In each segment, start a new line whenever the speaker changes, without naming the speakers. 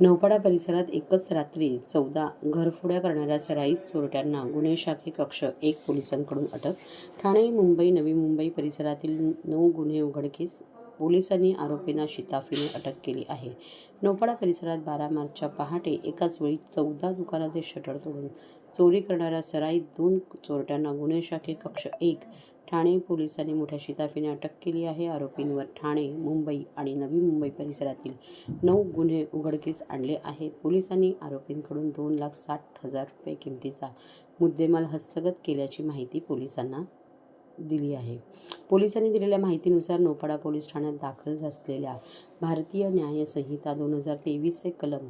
नौपाडा परिसरात एकच रात्री चौदा घरफोड्या करणाऱ्या सराईत चोरट्यांना गुन्हे शाखे कक्ष एक पोलिसांकडून अटक ठाणे मुंबई नवी मुंबई परिसरातील नऊ गुन्हे उघडकीस पोलिसांनी आरोपींना शिताफीने अटक केली आहे. नौपाडा परिसरात बारा मार्चच्या पहाटे एकाच वेळी चौदा दुकानाचे शटर तोडून चोरी करणाऱ्या सराईत दोन चोरट्यांना गुन्हे शाखे कक्ष एक ठाणे पोलिसांनी मोठ्या शिताफीने अटक केली आहे. आरोपींवर ठाणे मुंबई आणि नवी मुंबई परिसरातील नऊ गुन्हे उघडकीस आणले आहेत. पोलिसांनी आरोपींकडून दोन लाख साठ हजार रुपये किमतीचा मुद्देमाल हस्तगत केल्याची माहिती पोलिसांना दिली आहे. पोलिसांनी दिलेल्या माहितीनुसार नोपाडा पोलीस ठाण्यात दाखल असलेल्या भारतीय न्यायसंहिता दोन हजार तेवीसचे कलम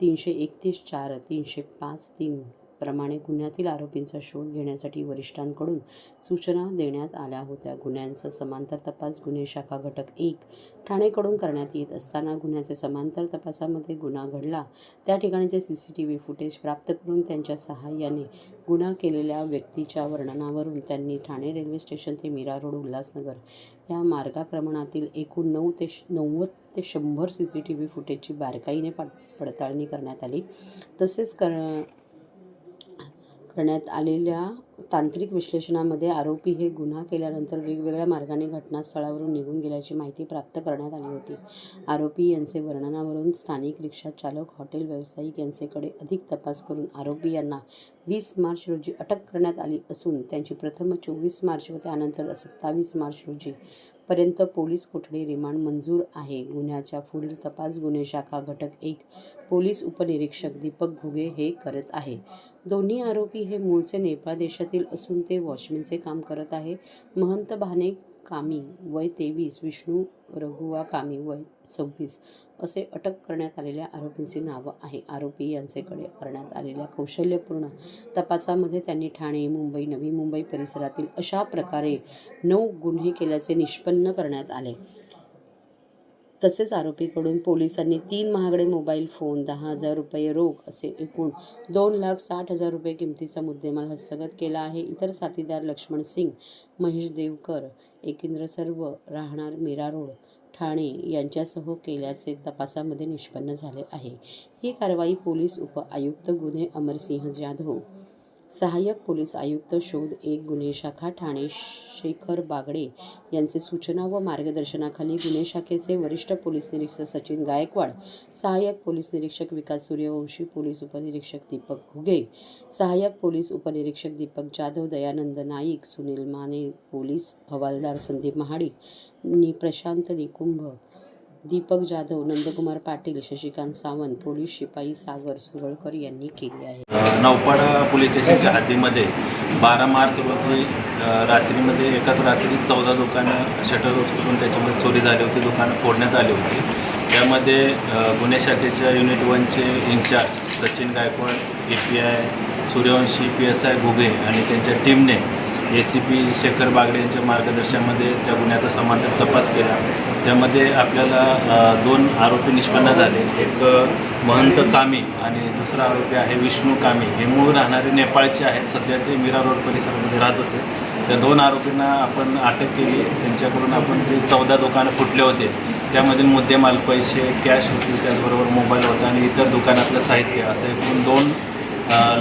तीनशे एकतीस चार तीनशे पाच तीन प्रमाणे गुन्ह्यातील आरोपींचा शोध घेण्यासाठी वरिष्ठांकडून सूचना देण्यात आल्या होत्या. गुन्ह्यांचा समांतर तपास गुन्हे शाखा घटक एक ठाणेकडून करण्यात येत असताना गुन्ह्याचे समांतर तपासामध्ये गुन्हा घडला. त्या ठिकाणीचे C C T V footage प्राप्त करून त्यांच्या सहाय्याने गुन्हा केलेल्या व्यक्तीच्या वर्णनावरून त्यांनी ठाणे रेल्वे स्टेशन ते मीरा रोड उल्हासनगर या मार्गाक्रमणातील एकूण नऊ ते श- नव्वद ते शंभर सी सी टी व्ही फुटेजची बारकाईने पा पडताळणी करण्यात आली. तसेच कर करण्यात आलेल्या तांत्रिक विश्लेषणामध्ये आरोपी हे गुन्हा केल्यानंतर वेगवेगळ्या मार्गाने घटनास्थळावरून निघून गेल्याची माहिती प्राप्त करण्यात आली होती. आरोपी यांचे वर्णनावरून स्थानिक रिक्षा चालक हॉटेल व्यावसायिक यांचेकडे अधिक तपास करून आरोपी यांना वीस मार्च रोजी अटक करण्यात आली असून त्यांची प्रथम चोवीस मार्च व त्यानंतर सत्तावीस मार्च रोजी पर्यंत पोलीस कोठडी रिमांड मंजूर आहे. गुन्ह्याच्या पुढील तपास गुन्हे शाखा घटक एक पोलीस उपनिरीक्षक दीपक घुगे हे करत आहे. दोन्ही आरोपी हे मूळचे नेपाळ देशातील असून ते वॉचमॅनचे काम करत आहे. महंत भाने कामी वय तेवीस विष्णू रघुवा कामी वय सव्वीस असे अटक करण्यात आलेल्या आरोपींची नावं आहे. आरोपी यांचेकडे करण्यात आलेल्या कौशल्यपूर्ण तपासामध्ये त्यांनी ठाणे मुंबई नवी मुंबई परिसरातील अशा प्रकारे नऊ गुन्हे केल्याचे निष्पन्न करण्यात आले. तसेच आरोपीकडून पोलिसांनी तीन महागडे मोबाईल फोन दहा हजार रुपये रोख असे एकूण दोन लाख साठ हजार रुपये किमतीचा मुद्देमाल हस्तगत केला आहे. इतर साथीदार लक्ष्मण सिंग महेश देवकर एकेंद्र सर्व राहणार मीरा रोड ठाणे यांच्यासह केल्याचे तपासामध्ये निष्पन्न झाले आहे. ही कारवाई पोलीस उप आयुक्त गुन्हे अमरसिंह जाधव सहाय्यक पोलीस आयुक्त शोध एक गुन्हे शाखा ठाणे शेखर बागडे यांचे सूचना व मार्गदर्शनाखाली गुन्हे शाखेचे वरिष्ठ पोलीस निरीक्षक सचिन गायकवाड सहाय्यक पोलीस निरीक्षक विकास सूर्यवंशी पोलीस उपनिरीक्षक दीपक घुगे सहाय्यक पोलीस उपनिरीक्षक दीपक जाधव दयानंद नाईक सुनील माने पोलीस हवालदार संदीप महाडिक नि प्रशांत निकुंभ दीपक जाधव नंदकुमार पाटील शशिकांत सावंत पोलीस शिपाई सागर सुरळकर यांनी केली आहे.
नौपाडा पोलीस स्टेशनच्या हद्दीमध्ये बारा मार्च रोजी रात्रीमध्ये एकाच रात्री चौदा दुकानं शटर उचलून त्याच्यामध्ये चोरी झाली होती दुकानं फोडण्यात आली होती. त्यामध्ये गुन्हे शाखेच्या unit वनचे incharge Sachin Gaikwad A P I Suryavanshi P S I Ghuge आणि त्यांच्या टीमने A C P Shekhar Bagde यांच्या मार्गदर्शनामध्ये त्या गुन्ह्याचा समांतर तपास केला. त्यामध्ये आपल्याला दोन आरोपी निष्पन्न झाले. एक महंत कामी आणि दुसरा आरोपी आहे विष्णू कामी. हे मूळ राहणारे नेपाळचे आहेत. सध्या ते मीरा रोड परिसरामध्ये राहत होते. त्या दोन आरोपींना आपण अटक केली. त्यांच्याकडून आपण ते चौदा दुकानं फुटले होते. त्यामधील मुद्देमाल पैसे कॅश होती. त्याचबरोबर मोबाईल होता आणि इतर दुकानातलं साहित्य असं एकूण दोन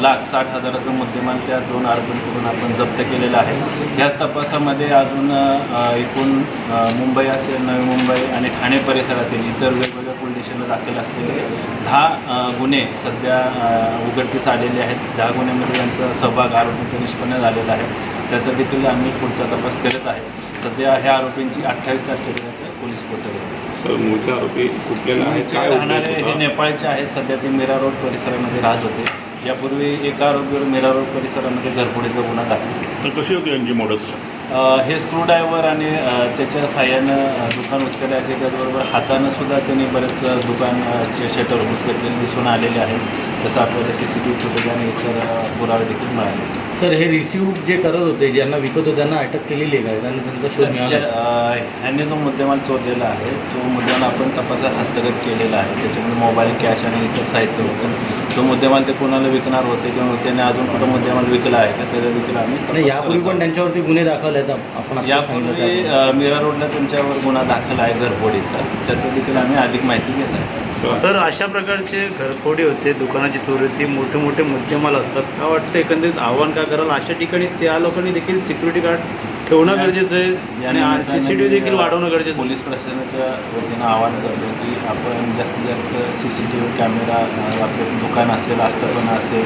लाख साठ हजाराचं मुद्देमाल त्या दोन आरोपींकडून आपण जप्त केलेलं आहे. याच तपासामध्ये अजून एकूण मुंबई असेल नवी मुंबई आणि ठाणे परिसरातील इतर वेगवेगळ्या पोलीस स्टेशनला दाखल असलेले दहा गुन्हे सध्या उघडकीस आलेले आहेत. दहा गुन्ह्यामध्ये यांचा सहभाग आरोपींचा निष्पन्न झालेला आहे. त्याचा देखील आम्ही पुढचा तपास करत आहे. सध्या ह्या आरोपींची अठ्ठावीस तारखेपर्यंत पोलीस
उद्देश
राहणारे हे? नेपाळचे आहेत. सध्या ते मीरा रोड परिसरामध्ये राहत होते. यापूर्वी एका आरोपीवर मीरा रोड परिसरामध्ये घरफोडीचा गुन्हा दाखल केला.
तर कशी होती यांची मोडस
अ, हे स्क्रूड्रायव्हर आणि अ, त्याच्या साह्यानं अ, दुकान उचकल्याचे त्याचबरोबर हातानं सुद्धा त्यांनी बरेच अ, दुकानचे शटर उचललेले दिसून आलेले आहेत. तसं आपल्याला C C T V footage आणि इतर अ, पुरावे देखील मिळाले.
सर हे रिसिव्ह जे करत होते ज्यांना विकत होते त्यांना अटक केलेली आहे का? त्यांना त्यांचा शोध मिळाला
अ, ह्यांनी जो मुद्देमाल चोरलेला आहे तो मुद्देमाल आपण तपासात हस्तगत केलेला आहे. त्याच्यामध्ये मोबाईल कॅश आणि इतर साहित्य होतं तो मुद्देमाल ते कोणाला विकणार होते किंवा त्याने अजून कुठं मुद्देमाल विकला आहे का त्याचा देखील आम्ही
नाही यापूर्वी पण. त्यांच्यावरती गुन्हे दाखल आहेत आपण आता सांगितलं
यापूर्वी
त्याप्रमाणे.
अ, मीरा रोडला त्यांच्यावर गुन्हा दाखल आहे घरफोडीचा त्याचं देखील आम्ही अधिक माहिती घेत आहे
सर अशा प्रकारचे घरफोडी होते दुकानाची चोरी होती मोठे मोठे मुद्देमाल असतात का वाटतं एकंदरीत आव्हान काय कराल अशा ठिकाणी त्या लोकांनी देखील सिक्युरिटी गार्ड ठेवणं गरजेचं आहे आणि सी सी टी व्ही देखील वाढवणं गरजेचं आहे.
पोलीस प्रशासनाच्या वतीनं आवाहन करतो की आपण जास्तीत जास्त C C T V camera आपलं दुकान असेल आस्थापना असेल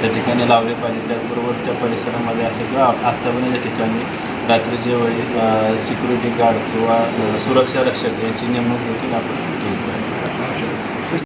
त्या ठिकाणी लावले पाहिजे. त्याचबरोबर त्या परिसरामध्ये असेल किंवा आस्थापनेच्या ठिकाणी रात्रीच्या वेळी सिक्युरिटी गार्ड किंवा सुरक्षा रक्षक यांची नेमणूक देखील आपण केली पाहिजे.